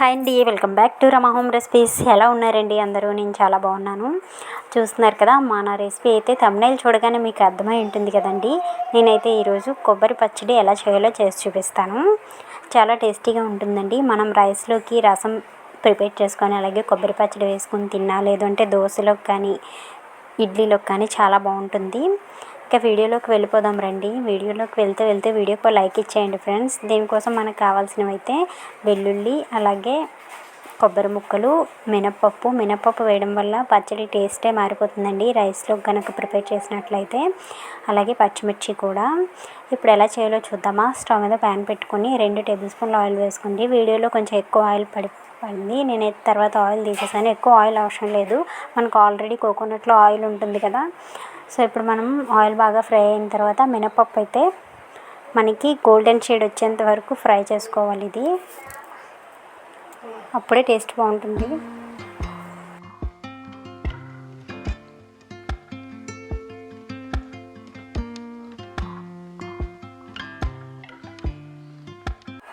Hi అండి welcome back to Rama home recipes. ఎలా ఉన్నారండి అందరూ? నేను చాలా బాగున్నాను. చూస్తున్నారు కదా మా నా రెసిపీ అయితే తమిళ చూడగానే మీకు అర్థమై ఉంటుంది కదండి. నేనైతే ఈరోజు కొబ్బరి పచ్చడి ఎలా చేయాలో చేసి చూపిస్తాను. చాలా టేస్టీగా ఉంటుందండి. మనం రైస్లోకి రసం ప్రిపేర్ చేసుకొని అలాగే కొబ్బరి పచ్చడి వేసుకొని తిన్నా లేదంటే దోశలోకి కానీ ఇడ్లీలోకి కానీ చాలా బాగుంటుంది. ఇక వీడియోలోకి వెళ్ళిపోదాం రండి. వీడియోలోకి వెళ్తే వెళ్తే వీడియోకి లైక్ ఇచ్చేయండి ఫ్రెండ్స్. దీనికోసం మనకు కావాల్సినవి అయితే వెల్లుల్లి అలాగే కొబ్బరి ముక్కలు మినప్పప్పు. మినప్పప్పు వేయడం వల్ల పచ్చడి టేస్టే మారిపోతుందండి. రైస్లో కనుక ప్రిపేర్ చేసినట్లయితే. అలాగే పచ్చిమిర్చి కూడా. ఇప్పుడు ఎలా చేయాలో చూద్దామా? స్టవ్ మీద ప్యాన్ పెట్టుకొని రెండు టేబుల్ స్పూన్ల ఆయిల్ వేసుకోండి. వీడియోలో కొంచెం ఎక్కువ ఆయిల్ పడి పడింది. నేను తర్వాత ఆయిల్ తీసేసాను. ఎక్కువ ఆయిల్ అవసరం లేదు. మనకు ఆల్రెడీ కోకోనట్లో ఆయిల్ ఉంటుంది కదా. సో ఇప్పుడు మనం ఆయిల్ బాగా ఫ్రై అయిన తర్వాత మినపప్పు అయితే మనకి గోల్డెన్ షేడ్ వచ్చేంత వరకు ఫ్రై చేసుకోవాలి ఇది. అప్పుడే టేస్ట్ బాగుంటుంది.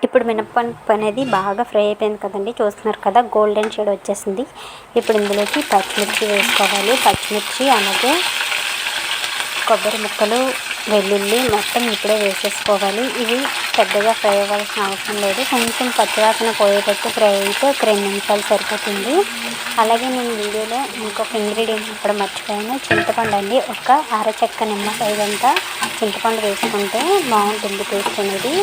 ఇప్పుడు మినప్పప్పు అనేది బాగా ఫ్రై అయిపోయింది కదండి చూస్తున్నారు కదా గోల్డెన్ షేడ్ వచ్చేసింది. ఇప్పుడు ఇందులోకి పచ్చిమిర్చి వేసుకోవాలి. పచ్చిమిర్చి అలాగే కొబ్బరి ముక్కలు వెల్లుల్లి మొత్తం ఇప్పుడే వేసేసుకోవాలి. ఇవి పెద్దగా ఫ్రై అవ్వాల్సిన అవసరం లేదు. కొంచెం పచ్చివాసన పోయేటట్టు ఫ్రై అయితే ఒక రెండు నిమిషాలు సరిపోతుంది. అలాగే నేను వీడియోలో ఇంకొక ఇంగ్రీడియంట్ ఇక్కడ మర్చిపోయాను. చింతపండు అండి. ఒక అరచెక్క నిమ్మకాయ అంతా చింతపండు వేసుకుంటే బాగుంటుంది టేస్ట్ అనేది.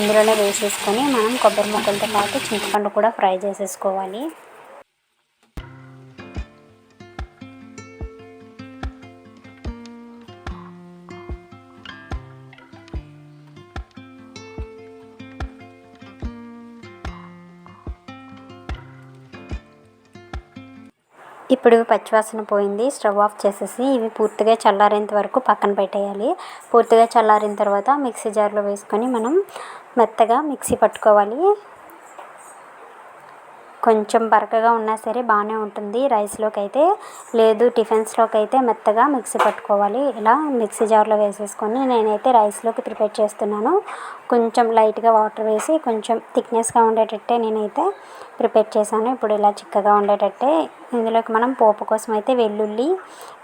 ఇందులోనే వేసేసుకొని మనం కొబ్బరి ముక్కలతో పాటు చింతపండు కూడా ఫ్రై చేసేసుకోవాలి. ఇప్పుడు పచ్చివాసన పోయింది స్టవ్ ఆఫ్ చేసేసి ఇవి పూర్తిగా చల్లారేంత వరకు పక్కన పెట్టేయాలి. పూర్తిగా చల్లారిన తర్వాత మిక్సీ జార్లో వేసుకొని మనం మెత్తగా మిక్సీ పట్టుకోవాలి. కొంచెం బరకగా ఉన్నా సరే బాగానే ఉంటుంది రైస్లోకి అయితే లేదు టిఫిన్స్లోకి అయితే మెత్తగా మిక్సీ పట్టుకోవాలి. ఇలా మిక్సీ జార్లో వేసేసుకొని నేనైతే రైస్లోకి ప్రిపేర్ చేస్తున్నాను. కొంచెం లైట్గా వాటర్ వేసి కొంచెం థిక్నెస్గా ఉండేటట్టే నేనైతే ప్రిపేర్ చేశాను. ఇప్పుడు ఇలా చిక్కగా ఉండేటట్టే. ఇందులోకి మనం పోపు కోసం అయితే వెల్లుల్లి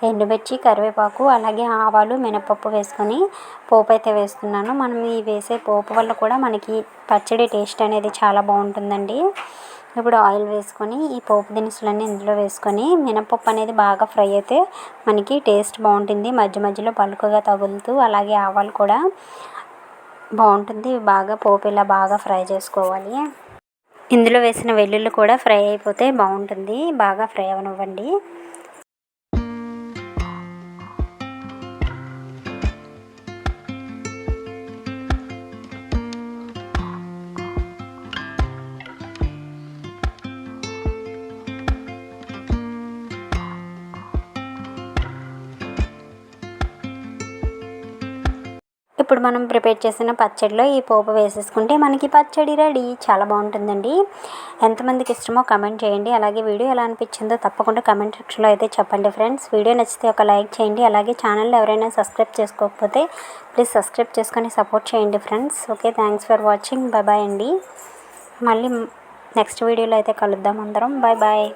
ఎండుమిర్చి కరివేపాకు అలాగే ఆవాలు మినపప్పు వేసుకొని పోపు అయితే వేస్తున్నాను. మనం ఈ వేసే పోపు వల్ల కూడా మనకి పచ్చడి టేస్ట్ అనేది చాలా బాగుంటుందండి. ఇప్పుడు ఆయిల్ వేసుకొని ఈ పోపు దినుసులన్నీ ఇందులో వేసుకొని మినపప్పు అనేది బాగా ఫ్రై అయితే మనకి టేస్ట్ బాగుంటుంది. మధ్య మధ్యలో పలుకుగా తగులుతూ అలాగే ఆవాలు కూడా బాగుంటుంది. బాగా పోపు ఇలా బాగా ఫ్రై చేసుకోవాలి. ఇందులో వేసిన వెల్లుల్లి కూడా ఫ్రై అయిపోతే బాగుంటుంది. బాగా ఫ్రై అవనివ్వండి. ఇప్పుడు మనం ప్రిపేర్ చేసిన పచ్చడిలో ఈ పోపు వేసేసుకుంటే మనకి పచ్చడి రెడీ. చాలా బాగుంటుందండి. ఎంతమందికి ఇష్టమో కమెంట్ చేయండి. అలాగే వీడియో ఎలా అనిపించిందో తప్పకుండా కమెంట్ సెక్షన్లో అయితే చెప్పండి ఫ్రెండ్స్. వీడియో నచ్చితే ఒక లైక్ చేయండి. అలాగే ఛానల్లో ఎవరైనా సబ్స్క్రైబ్ చేసుకోకపోతే ప్లీజ్ సబ్స్క్రైబ్ చేసుకొని సపోర్ట్ చేయండి friends. Okay thanks for watching. Bye bye అండి. మళ్ళీ నెక్స్ట్ వీడియోలో అయితే కలుద్దాం అందరం. Bye bye